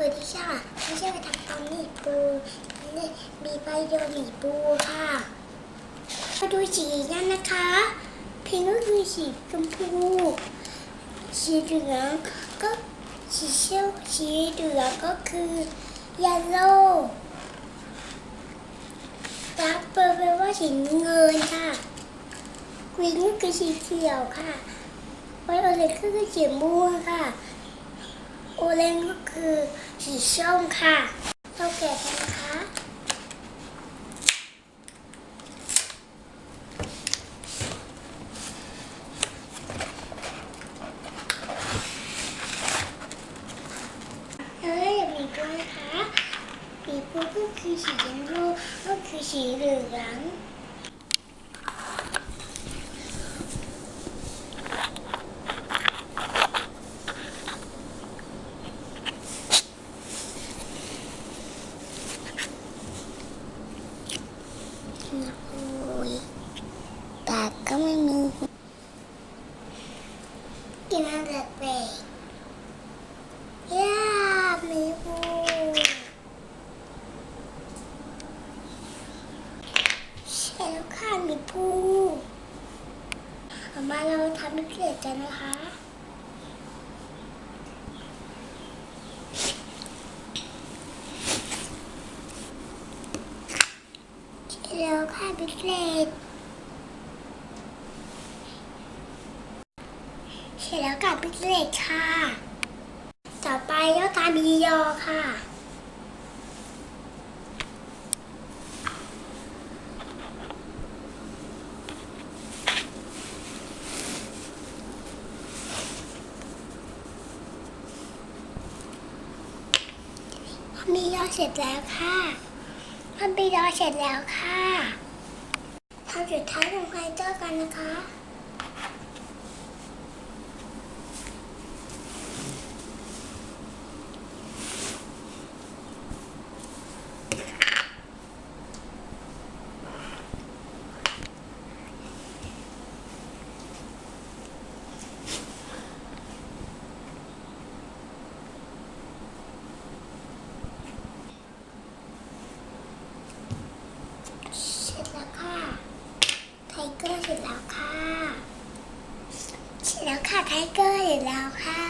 วัสดีค่ะไม่ใช่ไปทำตอนนี้ปูนี่มีใบเดียวหนีปูค่ะมาดูสีนั่นนะคะพิงก็คือสีชมพูสีเหลืองก็สีเขียวสีเหลืองก็คือ yellow ดาร์กเปอร์แปลว่าสีเงินค่ะกรีนก็คือสีเขียวค่ะไวโอเลตก็คือสีม่วงค่ะ โอเลนก็คือสีส้มค่ะเราแกะกันนะคะแล้วก็ยังมีปูนะคะปีปูก็คือสีชมพูก็คือสีเหลือง 1,900 pesos. Yeah, amigo. Hello, can me poo. เอามาเราทำเกล็ดกันนะคะ แล้วค่ะพี่เกล็ด ศษใช่แล้วค่ะพิเศษค่ะ ต่อไปก็ตามบียอค่ะ มียอเสร็จแล้วค่ะทำบียอเสร็จแล้วค่ะทำสุดท้ายลงไปเจอกันนะคะ ไทเกอร์อยู่แล้วค่ะ